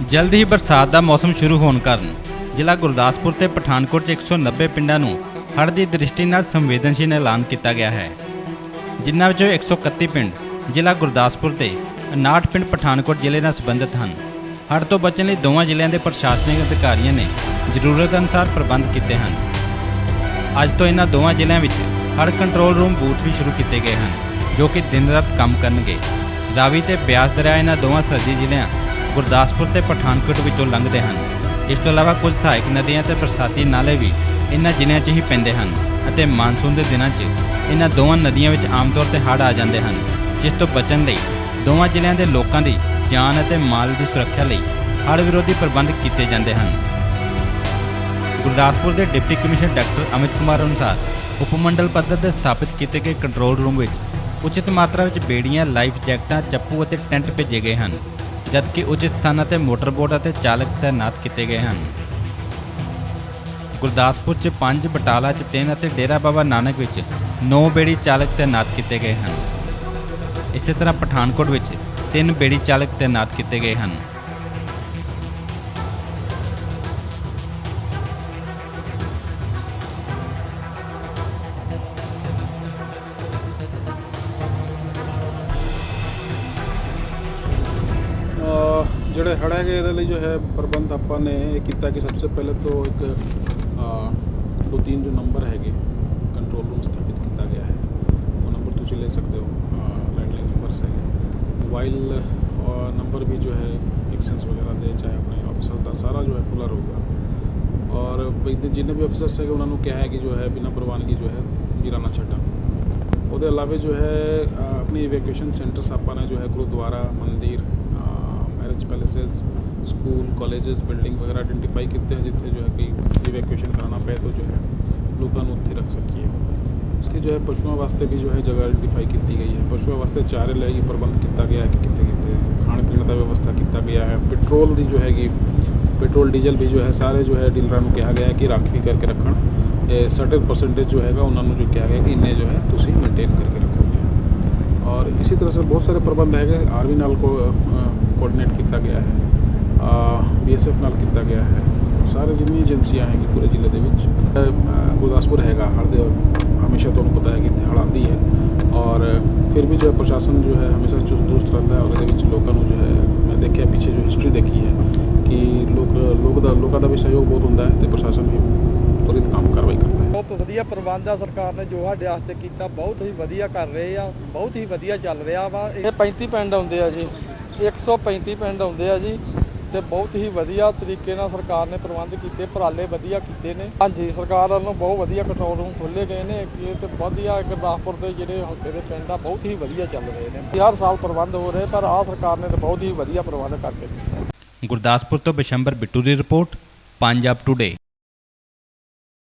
ਜਲਦ ਹੀ ਬਰਸਾਤ ਦਾ ਮੌਸਮ ਸ਼ੁਰੂ ਹੋਣ ਕਾਰਨ ਜ਼ਿਲ੍ਹਾ ਗੁਰਦਾਸਪੁਰ ਤੇ ਪਠਾਨਕੋਟ 'ਚ 190 ਪਿੰਡਾਂ ਨੂੰ ਹੜ੍ਹ ਦੀ ਦ੍ਰਿਸ਼ਟੀ ਨਾਲ ਸੰਵੇਦਨਸ਼ੀਲ ਐਲਾਨ ਕੀਤਾ ਗਿਆ ਹੈ। ਜਿਨ੍ਹਾਂ ਵਿੱਚੋਂ 131 ਪਿੰਡ ਜ਼ਿਲ੍ਹਾ ਗੁਰਦਾਸਪੁਰ ਤੇ 59 ਪਿੰਡ ਪਠਾਨਕੋਟ ਜ਼ਿਲ੍ਹੇ ਨਾਲ ਸੰਬੰਧਿਤ ਹਨ। ਹੜ੍ਹ ਤੋਂ ਬਚਣ ਲਈ ਦੋਵਾਂ ਜ਼ਿਲ੍ਹਿਆਂ ਦੇ ਪ੍ਰਸ਼ਾਸਨਿਕ ਅਧਿਕਾਰੀਆਂ ਨੇ ਜ਼ਰੂਰਤ ਅਨੁਸਾਰ ਪ੍ਰਬੰਧ ਕੀਤੇ ਹਨ। ਅੱਜ ਤੋਂ ਇਹਨਾਂ ਦੋਵਾਂ ਜ਼ਿਲ੍ਹਿਆਂ ਵਿੱਚ ਹੜ੍ਹ ਕੰਟਰੋਲ ਰੂਮ ਬੂਥ ਵੀ ਸ਼ੁਰੂ ਕੀਤੇ ਗਏ ਹਨ, ਜੋ ਕਿ ਦਿਨ ਰਾਤ ਕੰਮ ਕਰਨਗੇ। ਰਾਵੀ ਤੇ ਬਿਆਸ ਦਰਿਆ ਇਹਨਾਂ ਦੋਵਾਂ ਸਰਦੀ ਜ਼ਿਲ੍ਹਿਆਂ ਗੁਰਦਾਸਪੁਰ ਤੇ ਪਠਾਨਕੋਟ ਵਿੱਚੋਂ ਲੰਘਦੇ ਹਨ। ਇਸ ਤੋਂ ਇਲਾਵਾ ਕੁਝ ਸਹਾਇਕ ਨਦੀਆਂ ਤੇ ਬਰਸਾਤੀ ਨਾਲੇ ਵੀ ਇਹਨਾਂ ਜ਼ਿਲ੍ਹਿਆਂ 'ਚ ਹੀ ਪੈਂਦੇ ਹਨ ਅਤੇ ਮਾਨਸੂਨ ਦੇ ਦਿਨਾਂ 'ਚ ਇਹਨਾਂ ਦੋਵਾਂ ਨਦੀਆਂ ਵਿੱਚ ਆਮ ਤੌਰ ਤੇ ਹੜ੍ਹ ਆ ਜਾਂਦੇ ਹਨ, ਜਿਸ ਤੋਂ ਬਚਣ ਲਈ ਦੋਵਾਂ ਜ਼ਿਲ੍ਹਿਆਂ ਦੇ ਲੋਕਾਂ ਦੀ ਜਾਨ ਅਤੇ ਮਾਲ ਦੀ ਸੁਰੱਖਿਆ ਲਈ ਹੜ੍ਹ ਵਿਰੋਧੀ ਪ੍ਰਬੰਧ ਕੀਤੇ ਜਾਂਦੇ ਹਨ। ਗੁਰਦਾਸਪੁਰ ਦੇ deputy commissioner doctor Amit Kumar ਅਨੁਸਾਰ ਉਪਮੰਡਲ ਪੱਧਰ ਤੇ ਸਥਾਪਿਤ ਕੀਤੇ ਗਏ ਕੰਟਰੋਲ ਰੂਮ ਵਿੱਚ ਉਚਿਤ ਮਾਤਰਾ ਵਿੱਚ ਬੇੜੀਆਂ, ਲਾਈਫ ਜੈਕਟਾਂ, ਚੱਪੂ ਅਤੇ ਟੈਂਟ ਭੇਜੇ ਗਏ ਹਨ। ਜਦਕਿ ਉਚਿਤ ਸਥਾਨਾਂ ਤੇ ਮੋਟਰਬੋਟ ਅਤੇ ਚਾਲਕ ਤਾਇਨਾਤ ਕੀਤੇ ਗਏ ਹਨ। ਗੁਰਦਾਸਪੁਰ 'ਚ 5 ਬਟਾਲਾ 'ਚ 3 ਅਤੇ ਡੇਰਾ ਬਾਬਾ ਨਾਨਕ ਵਿੱਚ 9 ਬੇੜੀ ਚਾਲਕ ਤਾਇਨਾਤ ਕੀਤੇ ਗਏ ਹਨ। ਇਸੇ ਤਰ੍ਹਾਂ ਪਠਾਨਕੋਟ ਵਿੱਚ 3 ਬੇੜੀ ਚਾਲਕ ਤਾਇਨਾਤ ਕੀਤੇ ਗਏ ਹਨ। ਜਿਹੜੇ ਹੜ੍ਹ ਹੈਗੇ ਇਹਦੇ ਲਈ ਜੋ ਹੈ ਪ੍ਰਬੰਧ ਆਪਾਂ ਨੇ ਇਹ ਕੀਤਾ ਕਿ ਸਭ ਤੋਂ ਪਹਿਲੇ ਤੋਂ ਇੱਕ ਦੋ ਤਿੰਨ ਜੋ ਨੰਬਰ ਹੈਗੇ ਕੰਟਰੋਲ ਰੂਮ ਸਥਾਪਿਤ ਕੀਤਾ ਗਿਆ ਹੈ। ਉਹ ਨੰਬਰ ਤੁਸੀਂ ਲੈ ਸਕਦੇ ਹੋ ਲੈਂਡਲਾਈਨ ਨੰਬਰਸ ਹੈਗੇ। ਮੋਬਾਈਲ ਨੰਬਰ ਵੀ ਜੋ ਹੈ ਐਕਸੈਂਸ ਵਗੈਰਾ ਦੇ ਚਾਹੇ ਆਪਣੇ ਆਫਿਸਰ ਦਾ ਸਾਰਾ ਜੋ ਹੈ ਖੁੱਲ੍ਹਾ ਰਹੂਗਾ। ਔਰ ਜਿੰਨੇ ਵੀ ਅਫਸਰਸ ਹੈਗੇ ਉਹਨਾਂ ਨੂੰ ਕਿਹਾ ਹੈ ਕਿ ਜੋ ਹੈ ਬਿਨਾਂ ਪ੍ਰਵਾਨਗੀ ਜੋ ਹੈ ਵੀਰਾ ਨਾ ਛੱਡਣ ਉਹਦੇ ਇਲਾਵੇ ਜੋ ਹੈ ਆਪਣੀ ਇਵੈਕੂਏਸ਼ਨ ਸੈਂਟਰਸ ਆਪਾਂ ਨੇ ਜੋ ਹੈ ਗੁਰਦੁਆਰਾ, ਮੰਦਿਰ पैलेसेस स्कूल कॉलेजेस बिल्डिंग वगैरह आइडेंटिफाई कीते हैं जितने जो है कि इवैक्यूएशन कराना पाए तो जो है ਲੋਕਾਂ ਨੂੰ ਉੱਥੇ ਰੱਖ ਸਕੀਏ। ਉਸਕੇ ਜੋ ਹੈ ਪਸ਼ੂਆਂ ਵਾਸਤੇ ਵੀ ਜੋ ਹੈ ਜਗ੍ਹਾ ਆਈਡੈਂਟੀਫਾਈ ਕੀਤੀ ਗਈ ਹੈ। ਪਸ਼ੂਆਂ ਵਾਸਤੇ ਚਾਰੇ ਲਈ ਪ੍ਰਬੰਧ ਕੀਤਾ ਗਿਆ ਹੈ ਕਿ ਕਿਤੇ ਕਿਤੇ ਖਾਣ ਪੀਣ ਦਾ ਵਿਵਸਥਾ ਕੀਤਾ ਗਿਆ ਹੈ। ਪੈਟਰੋਲ ਦੀ ਜੋ ਹੈਗੀ, ਪੈਟਰੋਲ, ਡੀਜ਼ਲ ਵੀ ਜੋ ਹੈ ਸਾਰੇ ਜੋ ਹੈ ਡੀਲਰਾਂ ਨੂੰ ਕਿਹਾ ਗਿਆ ਹੈ ਕਿ ਰਾਖੀ ਕਰਕੇ ਰੱਖਣ। ਇਹ 60% ਜੋ ਹੈਗਾ ਉਹਨਾਂ ਨੂੰ ਜੋ ਕਿਹਾ ਗਿਆ ਕਿ ਇੰਨੇ ਜੋ ਹੈ ਤੁਸੀਂ ਮੇਨਟੇਨ ਕਰਕੇ ਰੱਖੋਗੇ ਔਰ ਇਸੇ ਤਰ੍ਹਾਂ ਸੇ ਬਹੁਤ ਸਾਰੇ ਪ੍ਰਬੰਧ ਹੈਗੇ ਆਰਮੀ ਨਾਲ ਕੋਆਰਡੀਨੇਟ ਕੀਤਾ ਗਿਆ ਹੈ ਬੀਐਸਐਫ ਨਾਲ ਕੀਤਾ ਗਿਆ ਹੈ। ਸਾਰੇ ਜਿੰਨੀ ਏਜੰਸੀਆਂ ਹੈਗੀ ਪੂਰੇ ਜ਼ਿਲ੍ਹੇ ਦੇ ਵਿੱਚ ਗੁਰਦਾਸਪੁਰ ਹੈਗਾ ਹੜ੍ਹ ਦੇ ਹਮੇਸ਼ਾ ਤੁਹਾਨੂੰ ਪਤਾ ਹੈ ਕਿ ਇੱਥੇ ਹੜ੍ਹ ਹੈ। ਔਰ ਫਿਰ ਵੀ ਜੋ ਪ੍ਰਸ਼ਾਸਨ ਜੋ ਹੈ ਹਮੇਸ਼ਾ ਚੁਸਤ ਦੁਰਸਤ ਰਹਿੰਦਾ ਹੈ, ਔਰ ਇਹਦੇ ਵਿੱਚ ਲੋਕਾਂ ਨੂੰ ਜੋ ਹੈ, ਮੈਂ ਦੇਖਿਆ ਪਿੱਛੇ ਜੋ ਹਿਸਟਰੀ ਦੇਖੀ ਹੈ ਕਿ ਲੋਕ ਲੋਕ ਦਾ, ਲੋਕਾਂ ਦਾ ਵੀ ਸਹਿਯੋਗ ਬਹੁਤ ਹੁੰਦਾ ਹੈ ਤੇ ਪ੍ਰਸ਼ਾਸਨ ਵੀ ਤੁਰਿਤ ਕੰਮ ਕਾਰਵਾਈ ਕਰਦਾ ਹੈ। ਬਹੁਤ ਵਧੀਆ ਪ੍ਰਬੰਧ ਆ ਸਰਕਾਰ ਨੇ ਜੋ ਸਾਡੇ ਵਾਸਤੇ ਕੀਤਾ ਬਹੁਤ ਹੀ ਵਧੀਆ ਕਰ ਰਹੇ ਆ ਬਹੁਤ ਹੀ ਵਧੀਆ ਚੱਲ ਰਿਹਾ ਵਾ। ਇਹ 35 ਪਿੰਡ ਆਉਂਦੇ ਆ ਜੀ 135 ਪਿੰਡ ਆਉਂਦੇ ਆ ਜੀ ਤੇ ਬਹੁਤ ਹੀ ਵਧੀਆ ਤਰੀਕੇ ਨਾਲ ਸਰਕਾਰ ਨੇ ਪ੍ਰਬੰਧ ਕੀਤੇ ਉਪਰਾਲੇ ਵਧੀਆ ਕੀਤੇ ਨੇ। ਹਾਂਜੀ ਸਰਕਾਰ ਵੱਲੋਂ ਬਹੁਤ ਵਧੀਆ ਕੰਟਰੋਲ ਰੂਮ ਖੋਲੇ ਗਏ ਨੇ ਇਹ ਤੇ ਵਧੀਆ ਗੁਰਦਾਸਪੁਰ ਦੇ ਜਿਹੜੇ ਹੁੰਦੇ ਦੇ ਪਿੰਡ ਆ ਬਹੁਤ ਹੀ ਵਧੀਆ ਚੱਲ ਰਹੇ ਨੇ। ਹਰ ਸਾਲ ਪ੍ਰਬੰਧ ਹੋ ਰਹੇ ਪਰ ਆ ਸਰਕਾਰ ਨੇ ਤਾਂ ਬਹੁਤ ਹੀ ਵਧੀਆ ਪ੍ਰਬੰਧ ਕਰਕੇ ਦਿੱਤਾ। ਗੁਰਦਾਸਪੁਰ ਤੋਂ ਬਿਸ਼ੰਬਰ ਬਿੱਟੂ ਦੀ ਰਿਪੋਰਟ ਪੰਜਾਬ ਟੁਡੇ